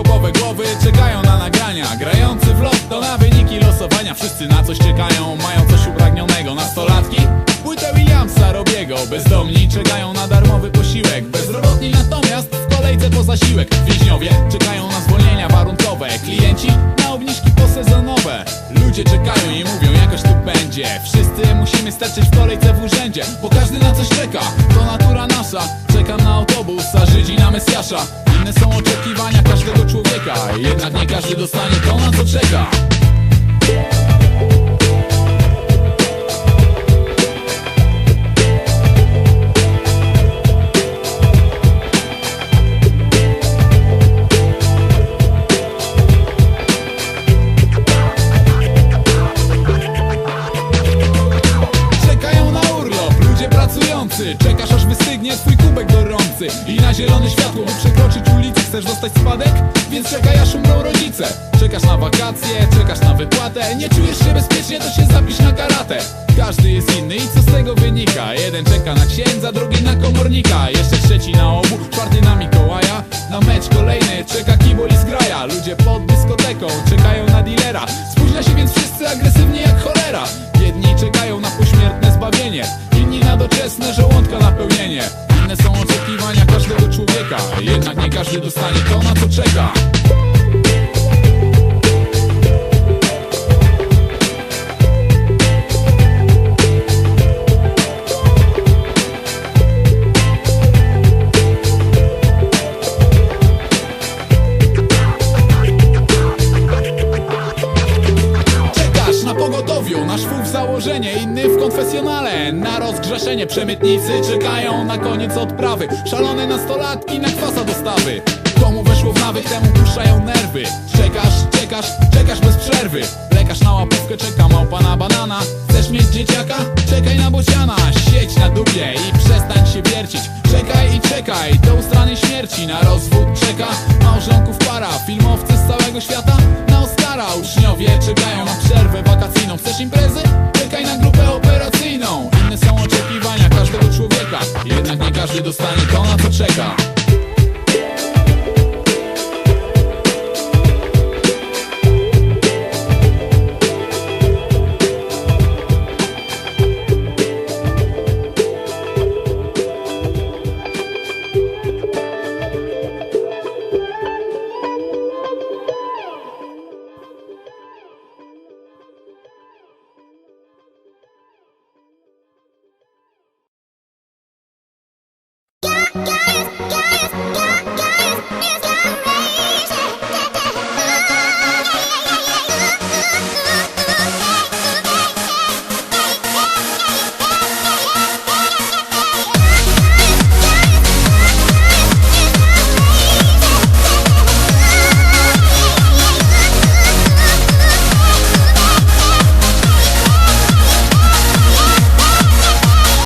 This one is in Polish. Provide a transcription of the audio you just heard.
skobowe głowy czekają na nagrania. Grający w lotto na wyniki losowania. Wszyscy na coś czekają, mają coś upragnionego. Nastolatki? Płytę Williamsa Robiego. Bezdomni czekają na darmowy posiłek. Bezrobotni natomiast w kolejce po zasiłek. Więźniowie czekają na zwolnienia warunkowe. Klienci na obniżki posezonowe. Ludzie czekają i mówią jakoś tu będzie. Wszyscy musimy sterczyć w kolejce w urzędzie Bo każdy na coś czeka, to natura nasza. Czekam na autobus, a Żydzi na Mesjasza. Inne są oczekiwania każdego człowieka Jednak nie każdy dostanie to na co czeka na zielone światło, by przekroczyć ulicę. Chcesz dostać spadek? Więc czekaj aż umrą rodzice. Czekasz na wakacje, czekasz na wypłatę. Nie czujesz się bezpiecznie, to się zapisz na karatę. Każdy jest inny i co z tego wynika? Jeden czeka na księdza, drugi na komornika. Jeszcze trzeci na obu, czwarty na każdy dostanie to na co czeka założenie Inny w konfesjonale, na rozgrzeszenie Przemytnicy czekają na koniec odprawy. Szalone nastolatki na kwasa dostawy. Komu weszło w nawyk, temu puszczają nerwy. Czekasz, czekasz, czekasz bez przerwy. Lekarz na łapówkę czeka, małpa na banana. Chcesz mieć dzieciaka? Czekaj na bociana. Siedź na dupie i przestań się wiercić. Czekaj i czekaj, do ustranej śmierci. Na rozwód czeka małżonków para. Filmowcy z całego świata na Oscara Uczniowie czekają na przerwę wakacyjną. Chcesz imprezy? Czekaj na grupę operacyjną. Inne są oczekiwania każdego człowieka. Jednak nie każdy dostanie to na co czeka